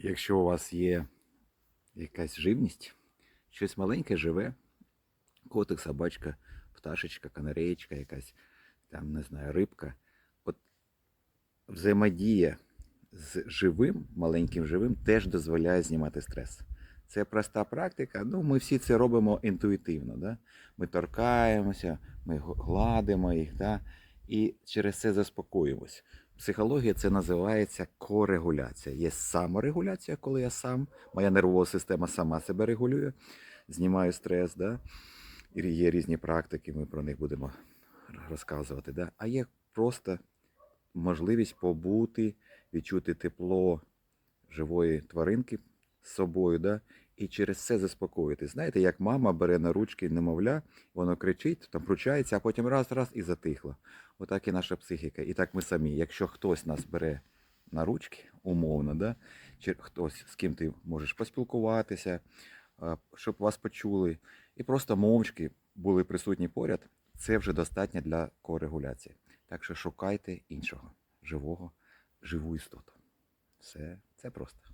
Якщо у вас є якась живність, щось маленьке живе, котик, собачка, пташечка, канареєчка якась, там, не знаю, рибка. От взаємодія з живим, маленьким живим, теж дозволяє знімати стрес. Це проста практика. Ну, ми всі це робимо інтуїтивно. Да? Ми торкаємося, ми гладимо їх, да? і через це заспокоїмось. Психологія це називається корегуляція. Є саморегуляція, коли я сам, моя нервова система сама себе регулює, знімаю стрес, да? і є різні практики, ми про них будемо розказувати. Да? А є просто можливість побути, відчути тепло живої тваринки собою, да? і через це заспокоїти. Знаєте, як мама бере на ручки немовля, воно кричить, там пручається, а потім раз-раз і затихло. Отак і наша психіка. І так ми самі. Якщо хтось нас бере на ручки, умовно, да? чи хтось, з ким ти можеш поспілкуватися, щоб вас почули, і просто мовчки були присутні поряд, це вже достатньо для корегуляції. Так що шукайте іншого живого, живу істоту. Все, це просто.